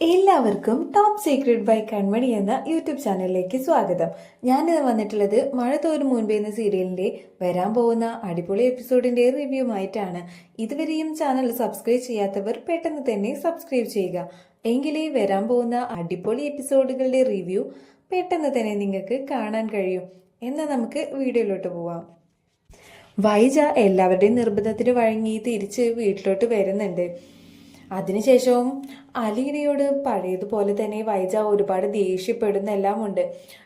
എല്ലാവർക്കും top secret by കൺമണി എന്ന YouTube ചാനലിലേക്ക് സ്വാഗതം. ഞാൻ വന്നിട്ടുള്ളത് മഴ തോരും മുൻപേ എന്ന സീരിയലിന്റെ വരാൻ പോകുന്ന അടിപൊളി എപ്പിസോഡിന്റെ റിവ്യൂമായിട്ടാണ്. ഇതുവരെയും ചാനൽ സബ്സ്ക്രൈബ് ചെയ്യാത്തവർ പെട്ടെന്ന് തന്നെ സബ്സ്ക്രൈബ് ചെയ്യുക. എങ്കിലേ വരാൻ പോകുന്ന അടിപൊളി എപ്പിസോഡുകളുടെ റിവ്യൂ പെട്ടെന്ന് തന്നെ നിങ്ങൾക്ക് കാണാൻ കഴിയും. എന്നാൽ നമുക്ക് വീഡിയോയിലോട്ട് പോവാം. വൈജ എല്ലാവരുടെയും നിർബന്ധത്തിന് വഴങ്ങി തിരിച്ച് വീട്ടിലോട്ട് വരുന്നുണ്ട്. അതിനുശേഷവും അലീനയോട് പഴയതുപോലെ തന്നെ വൈജ ഒരുപാട് ദേഷ്യപ്പെടുന്നെല്ലാം ഉണ്ട്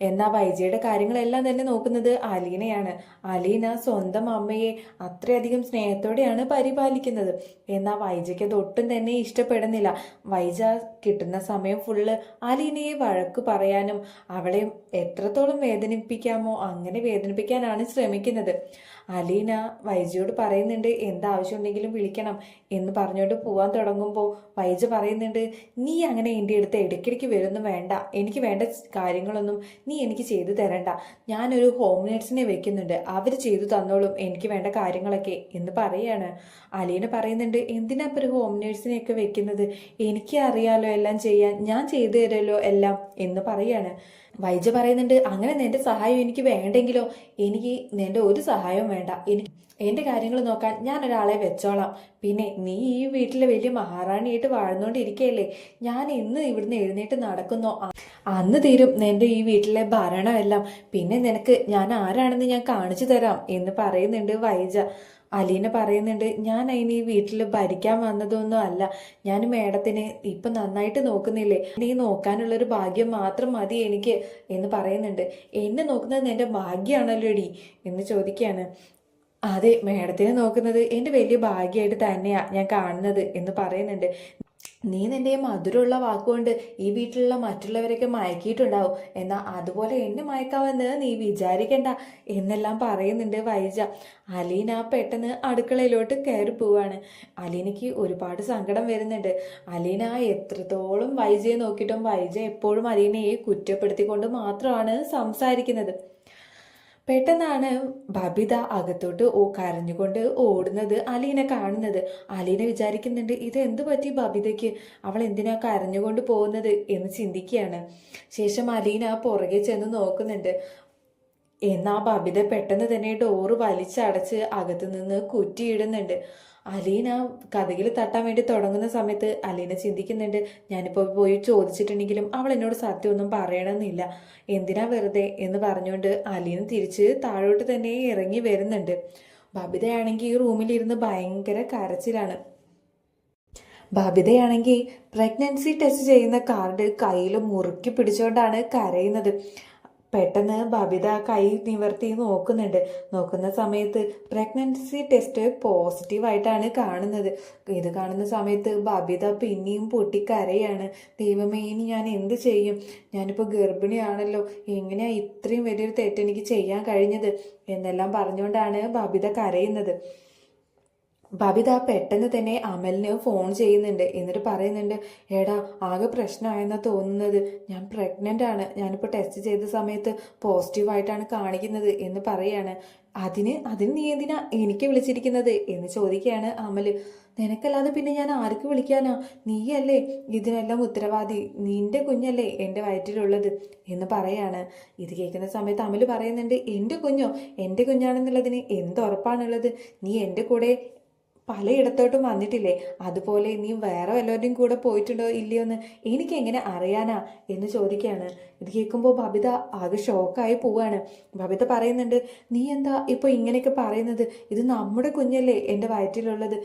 എന്നാൽ വൈജയുടെ കാര്യങ്ങളെല്ലാം തന്നെ നോക്കുന്നത് അലീനയാണ്. അലീന സ്വന്തം അമ്മയെ അത്രയധികം സ്നേഹത്തോടെയാണ് പരിപാലിക്കുന്നത്. എന്നാൽ വൈജയ്ക്ക് അതൊട്ടും തന്നെ ഇഷ്ടപ്പെടുന്നില്ല. വൈജ കിട്ടുന്ന സമയം ഫുള്ള് അലീനയെ വഴക്ക് പറയാനും അവളെ എത്രത്തോളം വേദനിപ്പിക്കാമോ അങ്ങനെ വേദനിപ്പിക്കാനാണ് ശ്രമിക്കുന്നത്. അലീന വൈജയോട് പറയുന്നുണ്ട് എന്താവശ്യമുണ്ടെങ്കിലും വിളിക്കണം എന്ന് പറഞ്ഞുകൊണ്ട് പോവാൻ തുടങ്ങുമ്പോൾ വൈജ പറയുന്നുണ്ട് നീ അങ്ങനെ എന്റെ അടുത്ത് ഇടയ്ക്കിടയ്ക്ക് വരുന്നു വേണ്ട. എനിക്ക് വേണ്ട കാര്യങ്ങളൊന്നും നീ എനിക്ക് ചെയ്തു തരണ്ട. ഞാനൊരു ഹോം നേഴ്സിനെ വെക്കുന്നുണ്ട്. അവർ ചെയ്തു തന്നോളും. എനിക്ക് വേണ്ട കാര്യങ്ങളൊക്കെ എന്ന് പറയാണ്. അലീന പറയുന്നുണ്ട് എന്തിനാ ഒരു ഹോം നേഴ്സിനെയൊക്കെ വെക്കുന്നത്? എനിക്ക് അറിയാലോ എല്ലാം ചെയ്യാൻ. ഞാൻ ചെയ്തു തരല്ലോ എല്ലാം എന്ന് പറയാണ്. വൈജ പറയുന്നുണ്ട് അങ്ങനെ നിന്റെ സഹായം എനിക്ക് വേണ്ടെങ്കിലോ? എനിക്ക് നിന്റെ ഒരു സഹായവും വേണ്ട. എനിക്ക് എന്റെ കാര്യങ്ങൾ നോക്കാൻ ഞാൻ ഒരാളെ വെച്ചോളാം. പിന്നെ നീ ഈ വീട്ടിലെ വലിയ മഹാറാണിയായിട്ട് വാഴ്ന്നുകൊണ്ടിരിക്കുകയല്ലേ ഞാൻ ഇന്ന് ഇവിടുന്ന് എഴുന്നേറ്റ് നടക്കുന്നോ? അന്ന് തീരും നിന്റെ ഈ വീട്ടിലെ ഭരണമെല്ലാം. പിന്നെ നിനക്ക് ഞാൻ ആരാണെന്ന് ഞാൻ കാണിച്ചു തരാം എന്ന് പറയുന്നുണ്ട് വൈജ. അലീന പറയുന്നുണ്ട് ഞാൻ അതിന് ഈ വീട്ടിൽ ഭരിക്കാൻ വന്നതൊന്നും അല്ല. ഞാൻ മേഡത്തിന് ഇപ്പം നന്നായിട്ട് നോക്കുന്നില്ലേ? നീ നോക്കാനുള്ളൊരു ഭാഗ്യം മാത്രം മതി എനിക്ക് എന്ന് പറയുന്നുണ്ട്. എന്നെ നോക്കുന്നത് എന്റെ ഭാഗ്യമാണല്ലോ ഡി എന്ന് ചോദിക്കുകയാണ്. അതെ മേഡത്തിനെ നോക്കുന്നത് എന്റെ വലിയ ഭാഗ്യമായിട്ട് തന്നെയാണ് ഞാൻ കാണുന്നത് എന്ന് പറയുന്നുണ്ട്. നീ നിന്റെ മധുരമുള്ള വാക്കുകൊണ്ട് ഈ വീട്ടിലുള്ള മറ്റുള്ളവരൊക്കെ മയക്കിയിട്ടുണ്ടാവും. എന്നാൽ അതുപോലെ എന്നെ മയക്കാമെന്ന് നീ വിചാരിക്കണ്ട എന്നെല്ലാം പറയുന്നുണ്ട് വൈജ. അലീന പെട്ടെന്ന് അടുക്കളയിലോട്ട് കയറി പോവാണ്. അലീനയ്ക്ക് ഒരുപാട് സങ്കടം വരുന്നുണ്ട്. അലീന എത്രത്തോളം വൈജയെ നോക്കിയിട്ടും വൈജ എപ്പോഴും അലീനയെ കുറ്റപ്പെടുത്തിക്കൊണ്ട് മാത്രമാണ് സംസാരിക്കുന്നത്. പെട്ടെന്നാണ് ബബിത അകത്തോട്ട് ഓ കരഞ്ഞുകൊണ്ട് ഓടുന്നത് അലീനെ കാണുന്നത്. അലീന വിചാരിക്കുന്നുണ്ട് ഇത് എന്ത് പറ്റി ബബിതയ്ക്ക്? അവൾ എന്തിനാ കരഞ്ഞുകൊണ്ട് പോകുന്നത്? എന്ന് ചിന്തിക്കുകയാണ്. ശേഷം അലീന പുറകെ ചെന്ന് നോക്കുന്നുണ്ട്. എന്നാ ബബിത പെട്ടെന്ന് തന്നെ ഡോറ് വലിച്ചടച്ച് അകത്തു നിന്ന് കുറ്റിയിടുന്നുണ്ട്. അലീന കഥകിൽ തട്ടാൻ വേണ്ടി തുടങ്ങുന്ന സമയത്ത് അലീന ചിന്തിക്കുന്നുണ്ട് ഞാനിപ്പോൾ പോയി ചോദിച്ചിട്ടുണ്ടെങ്കിലും അവൾ എന്നോട് സത്യമൊന്നും പറയണമെന്നില്ല. എന്തിനാ വെറുതെ? എന്ന് പറഞ്ഞുകൊണ്ട് അലീന തിരിച്ച് താഴോട്ട് തന്നെ ഇറങ്ങി വരുന്നുണ്ട്. ബബിതയാണെങ്കിൽ ഈ റൂമിലിരുന്ന് ഭയങ്കര കരച്ചിലാണ്. ബബിതയാണെങ്കിൽ പ്രഗ്നൻസി ടെസ്റ്റ് ചെയ്യുന്ന കാർഡ് കയ്യിൽ മുറുക്കി പിടിച്ചുകൊണ്ടാണ് കരയുന്നത്. പെട്ടെന്ന് ബബിത കൈ നിവർത്തി നോക്കുന്നുണ്ട്. നോക്കുന്ന സമയത്ത് പ്രഗ്നൻസി ടെസ്റ്റ് പോസിറ്റീവായിട്ടാണ് കാണുന്നത്. ഇത് കാണുന്ന സമയത്ത് ബബിത പിന്നെയും പൊട്ടിക്കരയാണ്. ദൈവമേ ഇനി ഞാൻ എന്ത് ചെയ്യും? ഞാനിപ്പോൾ ഗർഭിണിയാണല്ലോ. എങ്ങനെയാ ഇത്രയും വലിയൊരു തെറ്റ് എനിക്ക് ചെയ്യാൻ കഴിഞ്ഞത്? എന്നെല്ലാം പറഞ്ഞുകൊണ്ടാണ് ബബിത കരയുന്നത്. ബബിത പെട്ടെന്ന് തന്നെ അമലിന് ഫോൺ ചെയ്യുന്നുണ്ട്. എന്നിട്ട് പറയുന്നുണ്ട് എടാ ആകെ പ്രശ്നമായെന്നാ തോന്നുന്നത്. ഞാൻ പ്രഗ്നന്റ് ആണ്. ഞാനിപ്പോൾ ടെസ്റ്റ് ചെയ്ത സമയത്ത് പോസിറ്റീവായിട്ടാണ് കാണിക്കുന്നത്. എന്ന് പറയാണ്. അതിന് അതിന് നീ എന്തിനാ എനിക്ക് വിളിച്ചിരിക്കുന്നത്? എന്ന് ചോദിക്കുകയാണ് അമൽ നിനക്കല്ലാതെ പിന്നെ ഞാൻ ആർക്ക് വിളിക്കാനാ? നീയല്ലേ ഇതിനെല്ലാം ഉത്തരവാദി. നിന്റെ കുഞ്ഞല്ലേ എന്റെ വയറ്റിലുള്ളത്. എന്ന് പറയാണ്. ഇത് കേൾക്കുന്ന സമയത്ത് അമൽ പറയുന്നുണ്ട് എന്റെ കുഞ്ഞോ? എന്റെ കുഞ്ഞാണെന്നുള്ളതിന് എന്തുറപ്പാണുള്ളത്? നീ എന്റെ കൂടെ പലയിടത്തോട്ടും വന്നിട്ടില്ലേ? അതുപോലെ ഇനിയും വേറെ വല്ലവരുടെയും കൂടെ പോയിട്ടുണ്ടോ ഇല്ലയോ എന്ന് എനിക്ക് എങ്ങനെ അറിയാനാ എന്ന് ചോദിക്കുകയാണ്. ഇത് കേൾക്കുമ്പോൾ ബബിത ആകെ ഷോക്കായി പോവാണ്. ബബിത പറയുന്നുണ്ട് നീ എന്താ ഇപ്പോൾ ഇങ്ങനെയൊക്കെ പറയുന്നത്? ഇത് നമ്മുടെ കുഞ്ഞല്ലേ എന്റെ വയറ്റിലുള്ളത്.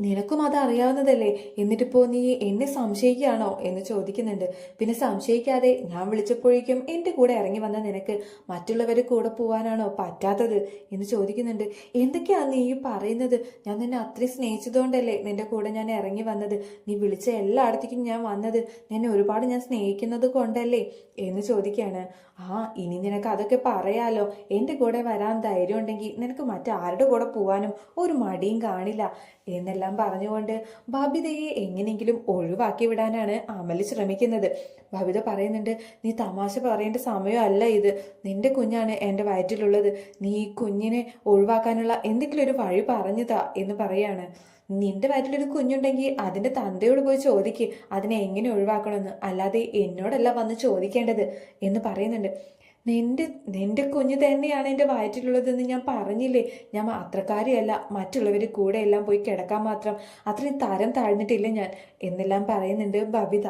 നിനക്കും അത് അറിയാവുന്നതല്ലേ? എന്നിട്ട് എന്നിട്ടിപ്പോൾ നീ എന്നെ സംശയിക്കുകയാണോ? എന്ന് ചോദിക്കുന്നുണ്ട്. പിന്നെ സംശയിക്കാതെ ഞാൻ വിളിച്ചപ്പോഴേക്കും എന്റെ കൂടെ ഇറങ്ങി വന്ന നിനക്ക് മറ്റുള്ളവർ കൂടെ പോകാനാണോ പറ്റാത്തത്? എന്ന് ചോദിക്കുന്നുണ്ട്. എന്തൊക്കെയാണ് നീ പറയുന്നത്? ഞാൻ നിന്നെ അത്രയും സ്നേഹിച്ചതുകൊണ്ടല്ലേ നിന്റെ കൂടെ ഞാൻ ഇറങ്ങി വന്നത്? നീ വിളിച്ച എല്ലായിടത്തേക്കും ഞാൻ വന്നത് നിന്നെ ഒരുപാട് ഞാൻ സ്നേഹിക്കുന്നത് കൊണ്ടല്ലേ? എന്ന് ചോദിക്കുകയാണ്. ആ ഇനി നിനക്ക് അതൊക്കെ പറയാലോ. എന്റെ കൂടെ വരാൻ ധൈര്യം ഉണ്ടെങ്കിൽ നിനക്ക് മറ്റാരുടെ കൂടെ പോകാനും ഒരു മടിയും കാണില്ല. എന്നെല്ലാം പറഞ്ഞുകൊണ്ട് ബബിതയെ എങ്ങനെയെങ്കിലും ഒഴിവാക്കി വിടാനാണ് അമൽ ശ്രമിക്കുന്നത്. ബബിത പറയുന്നുണ്ട് നീ തമാശ പറയേണ്ട സമയമല്ല ഇത്. നിന്റെ കുഞ്ഞാണ് എന്റെ വയറ്റിലുള്ളത്. നീ കുഞ്ഞിനെ ഒഴിവാക്കാനുള്ള എന്തെങ്കിലും ഒരു വഴി പറഞ്ഞതാ എന്ന് പറയാണ്. നിന്റെ വയറ്റിലൊരു കുഞ്ഞുണ്ടെങ്കിൽ അതിന്റെ തന്തയോട് പോയി ചോദിക്ക്. അതിനെ എങ്ങനെ ഒഴിവാക്കണമെന്ന്. അല്ലാതെ എന്നോടല്ല വന്ന് ചോദിക്കേണ്ടത് എന്ന് പറയുന്നുണ്ട്. നിന്റെ നിന്റെ കുഞ്ഞ് തന്നെയാണ് എന്റെ വയറ്റിലുള്ളതെന്ന് ഞാൻ പറഞ്ഞില്ലേ? ഞാൻ അത്രക്കാരിയല്ല. മറ്റുള്ളവർ കൂടെ എല്ലാം പോയി കിടക്കാൻ മാത്രം അത്രയും തരം താഴ്ന്നിട്ടില്ല ഞാൻ. എന്നെല്ലാം പറയുന്നുണ്ട് ബബിത.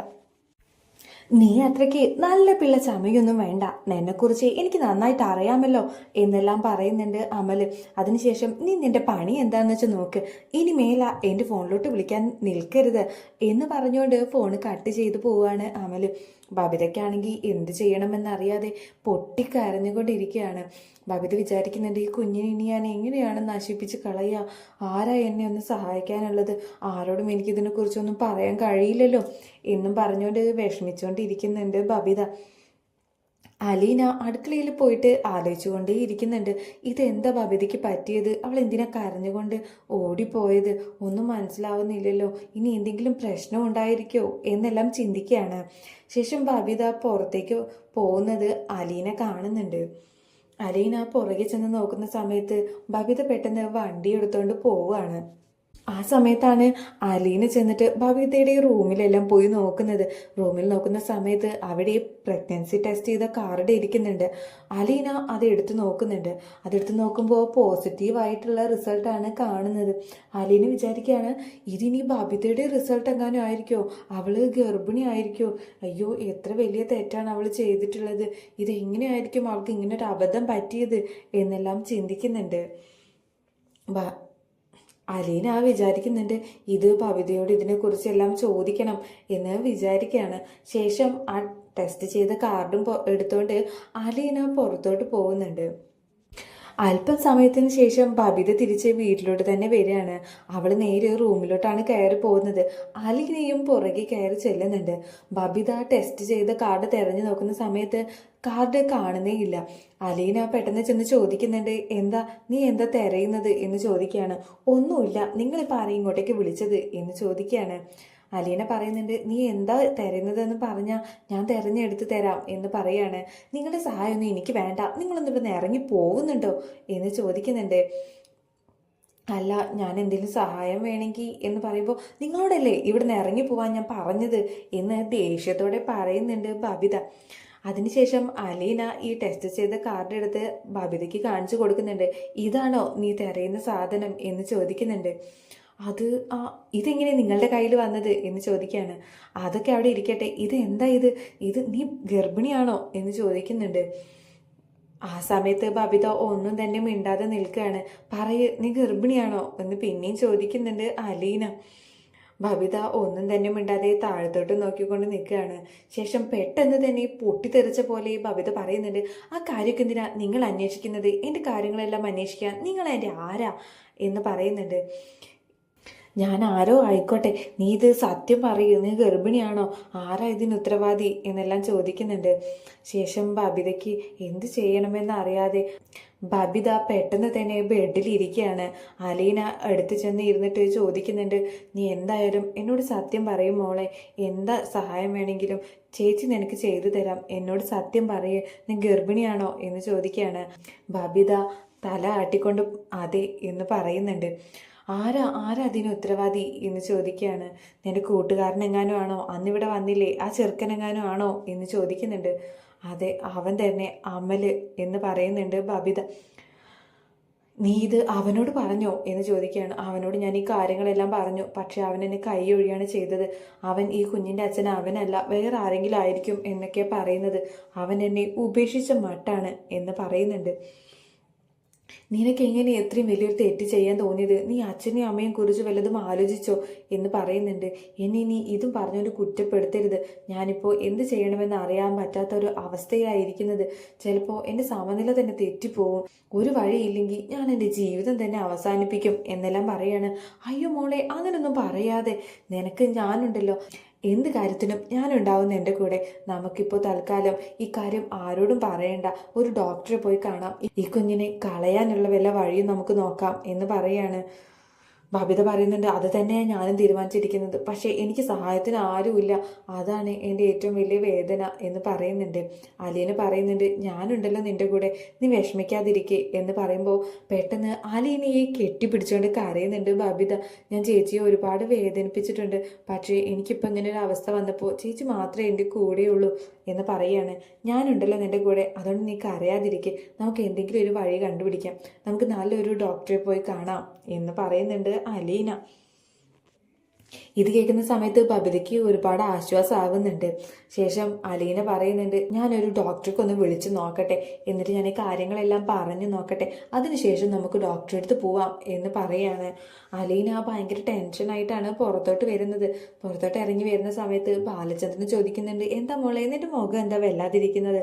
നീ അത്രയ്ക്ക് നല്ല പിള്ള ചമയൊന്നും വേണ്ട. നിന്നെക്കുറിച്ച് എനിക്ക് നന്നായിട്ട് അറിയാമല്ലോ എന്നെല്ലാം പറയുന്നുണ്ട് അമൽ അതിനുശേഷം നീ നിന്റെ പണി എന്താന്ന് വെച്ചാൽ നോക്ക്. ഇനി മേല എന്റെ ഫോണിലോട്ട് വിളിക്കാൻ നിൽക്കരുത് എന്ന് പറഞ്ഞുകൊണ്ട് ഫോൺ കട്ട് ചെയ്തു പോവാണ് അമൽ ബബിതയ്ക്കാണെങ്കിൽ എന്ത് ചെയ്യണമെന്നറിയാതെ പൊട്ടിക്കരഞ്ഞുകൊണ്ടിരിക്കുകയാണ്. ബബിത വിചാരിക്കുന്നുണ്ട് ഈ കുഞ്ഞിനെ ഇനി ഞാൻ എങ്ങനെയാണ് നശിപ്പിച്ച് കളയുക? ആരാ എന്നെ ഒന്ന് സഹായിക്കാനുള്ളത്? ആരോടും എനിക്കിതിനെക്കുറിച്ചൊന്നും പറയാൻ കഴിയില്ലല്ലോ. എന്നും പറഞ്ഞുകൊണ്ട് വിഷമിച്ചുകൊണ്ടിരിക്കുന്നുണ്ട് ബബിത. അലീന അടുക്കളയിൽ പോയിട്ട് ആലോചിച്ചുകൊണ്ടേ ഇരിക്കുന്നുണ്ട്. ഇതെന്താ ബബിതയ്ക്ക് പറ്റിയത്? അവൾ എന്തിനാ കരഞ്ഞുകൊണ്ട് ഓടിപ്പോയത്? ഒന്നും മനസ്സിലാവുന്നില്ലല്ലോ. ഇനി എന്തെങ്കിലും പ്രശ്നം ഉണ്ടായിരിക്കോ? എന്നെല്ലാം ചിന്തിക്കുകയാണ്. ശേഷം ബബിത പുറത്തേക്ക് പോകുന്നത് അലീന കാണുന്നുണ്ട്. അലീന പുറകെ ചെന്ന് നോക്കുന്ന സമയത്ത് ബബിത പെട്ടെന്ന് വണ്ടി എടുത്തുകൊണ്ട് പോവുകയാണ്. ആ സമയത്താണ് അലീന ചെന്നിട്ട് ഭവ്യതയുടെ റൂമിലെല്ലാം പോയി നോക്കുന്നത്. റൂമിൽ നോക്കുന്ന സമയത്ത് അവിടെ പ്രഗ്നൻസി ടെസ്റ്റ് ചെയ്ത കാർഡ് ഇരിക്കുന്നുണ്ട്. അലീന അത് എടുത്ത് നോക്കുന്നുണ്ട്. അതെടുത്ത് നോക്കുമ്പോൾ പോസിറ്റീവ് ആയിട്ടുള്ള റിസൾട്ടാണ് കാണുന്നത്. അലീന വിചാരിക്കുകയാണ് ഇതിനി ഭവ്യതയുടെ റിസൾട്ട് എങ്ങാനും ആയിരിക്കോ? അവൾ ഗർഭിണി ആയിരിക്കോ? അയ്യോ എത്ര വലിയ തെറ്റാണ് അവൾ ചെയ്തിട്ടുള്ളത്. ഇതെങ്ങനെയായിരിക്കും അവൾക്ക് ഇങ്ങനൊരു അബദ്ധം പറ്റിയത്? എന്നെല്ലാം ചിന്തിക്കുന്നുണ്ട്. ബ ആ വിചാരിക്കുന്നുണ്ട് ഇത് പവിതയോട് ഇതിനെക്കുറിച്ച് എല്ലാം ചോദിക്കണം എന്ന് വിചാരിക്കുകയാണ്. ശേഷം ആ ടെസ്റ്റ് ചെയ്ത കാർഡും എടുത്തുകൊണ്ട് അലീന പുറത്തോട്ട് പോകുന്നുണ്ട്. അല്പം സമയത്തിന് ശേഷം ബബിത തിരിച്ച് വീട്ടിലോട്ട് തന്നെ വരികയാണ്. അവൾ നേരെ റൂമിലോട്ടാണ് കയറി പോകുന്നത്. അലിനെയും പുറകെ കയറി ചെല്ലുന്നുണ്ട്. ബബിത ടെസ്റ്റ് ചെയ്ത കാർഡ് തെരഞ്ഞു നോക്കുന്ന സമയത്ത് കാർഡ് കാണുന്നേ ഇല്ല. അലീന പെട്ടെന്ന് ചെന്ന് ചോദിക്കുന്നുണ്ട് എന്താ നീ എന്താ തിരയുന്നത്? എന്ന് ചോദിക്കുകയാണ്. ഒന്നുമില്ല നിങ്ങളിപ്പോൾ ആരെയും ഇങ്ങോട്ടേക്ക് വിളിച്ചത്? എന്ന് ചോദിക്കുകയാണ്. അലീന പറയുന്നുണ്ട് നീ എന്താ തരുന്നതെന്ന് പറഞ്ഞാൽ ഞാൻ തിരഞ്ഞെടുത്ത് തരാം എന്ന് പറയാണ്. നിങ്ങളുടെ സഹായമൊന്നും എനിക്ക് വേണ്ട നിങ്ങളൊന്നും ഇവിടുന്ന് ഇറങ്ങി പോകുന്നുണ്ടോ? എന്ന് ചോദിക്കുന്നുണ്ട്. അല്ല ഞാൻ എന്തെങ്കിലും സഹായം വേണമെങ്കിൽ എന്ന് പറയുമ്പോൾ നിങ്ങളോടല്ലേ ഇവിടുന്ന് ഇറങ്ങി പോവാൻ ഞാൻ പറഞ്ഞത്? എന്ന് ദേഷ്യത്തോടെ പറയുന്നുണ്ട് ബബിത. അതിനുശേഷം അലീന ഈ ടെസ്റ്റ് ചെയ്ത കാർഡ് എടുത്ത് ബബിതയ്ക്ക് കാണിച്ചു കൊടുക്കുന്നുണ്ട്. ഇതാണോ നീ തിരയുന്ന സാധനം? എന്ന് ചോദിക്കുന്നുണ്ട്. അത് ആ ഇതെങ്ങനെ നിങ്ങളുടെ കയ്യിൽ വന്നത് എന്ന് ചോദിക്കുകയാണ്. അതൊക്കെ അവിടെ ഇരിക്കട്ടെ. ഇത് എന്താ ഇത്? ഇത് നീ ഗർഭിണിയാണോ എന്ന് ചോദിക്കുന്നുണ്ട്. ആ സമയത്ത് ബബിത ഒന്നും തന്നെ മിണ്ടാതെ നിൽക്കുകയാണ്. പറയ് നീ ഗർഭിണിയാണോ എന്ന് പിന്നെയും ചോദിക്കുന്നുണ്ട് അലീന. ബബിത ഒന്നും തന്നെ മിണ്ടാതെ താഴത്തോട്ട് നോക്കിക്കൊണ്ട് നിൽക്കുകയാണ്. ശേഷം പെട്ടെന്ന് തന്നെ പൊട്ടിത്തെറിച്ച പോലെ ബബിത പറയുന്നുണ്ട് ആ കാര്യമൊക്കെ എന്തിനാ നിങ്ങൾ അന്വേഷിക്കുന്നത്? എന്റെ കാര്യങ്ങളെല്ലാം അന്വേഷിക്കാൻ. നിങ്ങൾ എന്റെ ആരാ? എന്ന് പറയുന്നുണ്ട്. ഞാൻ ആരോ ആയിക്കോട്ടെ. നീ ഇത് സത്യം പറയൂ. നീ ഗർഭിണിയാണോ? ആരാ ഇതിന് ഉത്തരവാദി? എന്നെല്ലാം ചോദിക്കുന്നുണ്ട്. ശേഷം ബബിതയ്ക്ക് എന്ത് ചെയ്യണമെന്ന് അറിയാതെ ബബിത പെട്ടെന്ന് തന്നെ ബെഡിൽ ഇരിക്കുകയാണ്. അലീന അടുത്ത് ചെന്ന് ഇരുന്നിട്ട് ചോദിക്കുന്നുണ്ട് നീ എന്തായാലും എന്നോട് സത്യം പറയും മോളെ. എന്താ സഹായം വേണമെങ്കിലും? ചേച്ചി നിനക്ക് ചെയ്തു തരാം. എന്നോട് സത്യം പറയേ. നീ ഗർഭിണിയാണോ? എന്ന് ചോദിക്കുകയാണ്. ബബിത തല ആട്ടിക്കൊണ്ട് അതെ എന്ന് പറയുന്നുണ്ട്. ആരാ ആരാ അതിന് ഉത്തരവാദി എന്ന് ചോദിക്കുകയാണ്. നിന്റെ കൂട്ടുകാരനെങ്ങാനും ആണോ അന്നിവിടെ വന്നില്ലേ? ആ ചെറുക്കനെങ്ങാനും ആണോ എന്ന് ചോദിക്കുന്നുണ്ട്. അതെ അവൻ തന്നെ അമൽ എന്ന് പറയുന്നുണ്ട് ബബിത. നീ ഇത് അവനോട് പറഞ്ഞോ എന്ന് ചോദിക്കുകയാണ്. അവനോട് ഞാൻ ഈ കാര്യങ്ങളെല്ലാം പറഞ്ഞു. പക്ഷെ അവൻ എന്നെ കൈ ഒഴിയാണ് ചെയ്തത്. അവൻ ഈ കുഞ്ഞിന്റെ അച്ഛൻ അവനല്ല. വേറെ ആരെങ്കിലും ആയിരിക്കും എന്നൊക്കെ പറയുന്നത്. അവൻ എന്നെ ഉപേക്ഷിച്ച മട്ടാണ് എന്ന് പറയുന്നുണ്ട്. നിനക്ക് എങ്ങനെ എത്രയും വലിയൊരു തെറ്റ് ചെയ്യാൻ തോന്നിയത്? നീ അച്ഛനെയും അമ്മയും കുറിച്ച് വല്ലതും ആലോചിച്ചോ എന്ന് പറയുന്നുണ്ട്. എന്നെ നീ ഇതും പറഞ്ഞൊരു കുറ്റപ്പെടുത്തരുത്. ഞാനിപ്പോൾ എന്ത് ചെയ്യണമെന്ന് അറിയാൻ പറ്റാത്ത ഒരു അവസ്ഥയിലായിരിക്കുന്നത്. ചിലപ്പോൾ എന്റെ സമനില തന്നെ തെറ്റിപ്പോവും. ഒരു വഴിയില്ലെങ്കിൽ ഞാൻ എന്റെ ജീവിതം തന്നെ അവസാനിപ്പിക്കും എന്നെല്ലാം പറയാണ്. അയ്യോ മോളെ അങ്ങനൊന്നും പറയാതെ. നിനക്ക് ഞാനുണ്ടല്ലോ. എന്ത് കാര്യത്തിനും ഞാനുണ്ടാവുന്ന എന്റെ കൂടെ നമുക്കിപ്പോൾ തൽക്കാലം ഈ കാര്യം ആരോടും പറയേണ്ട. ഒരു ഡോക്ടറെ പോയി കാണാം. ഈ കുഞ്ഞിനെ കളയാനുള്ള വല്ല വഴിയും നമുക്ക് നോക്കാം എന്ന് പറയാണ്. ബബിത പറയുന്നുണ്ട് അത് തന്നെയാണ് ഞാനും തീരുമാനിച്ചിരിക്കുന്നത്. പക്ഷേ എനിക്ക് സഹായത്തിന് ആരുമില്ല. അതാണ് എന്റെ ഏറ്റവും വലിയ വേദന എന്ന് പറയുന്നുണ്ട്. അലീന പറയുന്നുണ്ട് ഞാനുണ്ടല്ലോ നിന്റെ കൂടെ. നീ വിഷമിക്കാതിരിക്കേ. എന്ന് പറയുമ്പോൾ പെട്ടെന്ന് അലീനയെ കെട്ടിപ്പിടിച്ചുകൊണ്ട് കരയുന്നുണ്ട് ബബിത ഞാൻ ചേച്ചിയെ ഒരുപാട് വേദനിപ്പിച്ചിട്ടുണ്ട്. പക്ഷേ എനിക്കിപ്പോൾ ഇങ്ങനെ ഒരു അവസ്ഥ വന്നപ്പോൾ ചേച്ചി മാത്രമേ എന്റെ കൂടെയുള്ളൂ. എന്ന് പറയാണ്. ഞാനുണ്ടല്ലോ നിന്റെ കൂടെ. അതുകൊണ്ട് നീ അറിയാതിരിക്കെ. നമുക്ക് എന്തെങ്കിലും ഒരു വഴി കണ്ടുപിടിക്കാം. നമുക്ക് നല്ലൊരു ഡോക്ടറെ പോയി കാണാം എന്ന് പറയുന്നുണ്ട് അലീന. ഇത് കേൾക്കുന്ന സമയത്ത് ബബിതയ്ക്ക് ഒരുപാട് ആശ്വാസമാകുന്നുണ്ട്. ശേഷം അലീന പറയുന്നുണ്ട് ഞാനൊരു ഡോക്ടർക്ക് ഒന്ന് വിളിച്ചു നോക്കട്ടെ. എന്നിട്ട് ഞാൻ ഈ കാര്യങ്ങളെല്ലാം പറഞ്ഞു നോക്കട്ടെ. അതിനുശേഷം നമുക്ക് ഡോക്ടറെ അടുത്ത് പോവാം എന്ന് പറയാണ്. അലീന ഭയങ്കര ടെൻഷനായിട്ടാണ് പുറത്തോട്ട് വരുന്നത്. പുറത്തോട്ട് ഇറങ്ങി വരുന്ന സമയത്ത് ബാലചന്ദ്രൻ ചോദിക്കുന്നുണ്ട് എന്താ മോളെ എന്നിട്ട് മുഖം എന്താ വല്ലാതിരിക്കുന്നത്?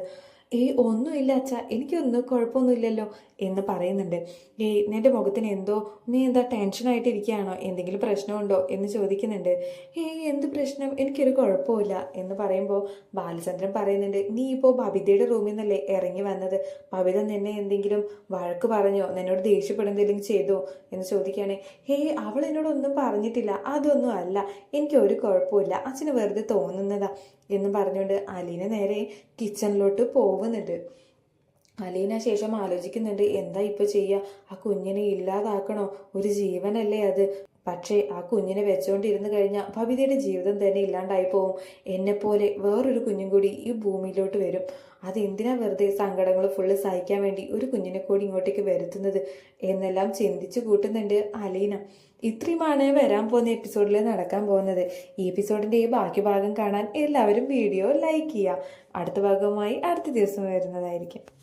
ഏയ് ഒന്നുമില്ല അച്ഛ എനിക്കൊന്നും കുഴപ്പമൊന്നുമില്ലല്ലോ എന്ന് പറയുന്നുണ്ട്. ഏയ് നിന്റെ മുഖത്തിന് എന്തോ നീ എന്താ ടെൻഷനായിട്ടിരിക്കുകയാണോ? എന്തെങ്കിലും പ്രശ്നമുണ്ടോ? എന്ന് ചോദിക്കുന്നുണ്ട്. ഏയ് എന്ത് പ്രശ്നം? എനിക്കൊരു കുഴപ്പമില്ല എന്ന് പറയുമ്പോൾ ബാലചന്ദ്രൻ പറയുന്നുണ്ട്. നീ ഇപ്പോൾ ബബിതയുടെ റൂമിൽ നിന്നല്ലേ ഇറങ്ങി വന്നത്? ബബിത നിന്നെ എന്തെങ്കിലും വഴക്ക് പറഞ്ഞോ? നിന്നോട് ദേഷ്യപ്പെടുന്നെങ്കിലും ചെയ്തോ? എന്ന് ചോദിക്കുകയാണെ. ഹേയ് അവൾ എന്നോടൊന്നും പറഞ്ഞിട്ടില്ല. അതൊന്നും അല്ല. എനിക്കൊരു കുഴപ്പമില്ല. അച്ഛന് വെറുതെ തോന്നുന്നതാ. എന്ന് പറഞ്ഞുകൊണ്ട് അലീന നേരെ കിച്ചണിലോട്ട് പോകുന്നുണ്ട് അലീന ശേഷം ആലോചിക്കുന്നുണ്ട് എന്താ ഇപ്പൊ ചെയ്യുക ആ കുഞ്ഞിനെ ഇല്ലാതാക്കണോ? ഒരു ജീവനല്ലേ അത്? പക്ഷേ ആ കുഞ്ഞിനെ വെച്ചുകൊണ്ടിരുന്ന് കഴിഞ്ഞാൽ ഭവിതയുടെ ജീവിതം തന്നെ ഇല്ലാണ്ടായി പോവും. എന്നെപ്പോലെ വേറൊരു കുഞ്ഞും കൂടി ഈ ഭൂമിയിലോട്ട് വരും. അത് എന്തിനാ വെറുതെ സങ്കടങ്ങൾ ഫുള്ള് സഹിക്കാൻ വേണ്ടി ഒരു കുഞ്ഞിനെ കൂടി ഇങ്ങോട്ടേക്ക് വരുത്തുന്നത്? എന്നെല്ലാം ചിന്തിച്ചു കൂട്ടുന്നുണ്ട് അലീന. ഇത്രയുമാണ് വരാൻ പോകുന്ന എപ്പിസോഡിൽ നടക്കാൻ പോകുന്നത്. ഈ എപ്പിസോഡിന്റെ ഈ ബാക്കി ഭാഗം കാണാൻ എല്ലാവരും വീഡിയോ ലൈക്ക് ചെയ്യുക. അടുത്ത ഭാഗവുമായി അടുത്ത ദിവസം വരുന്നതായിരിക്കും.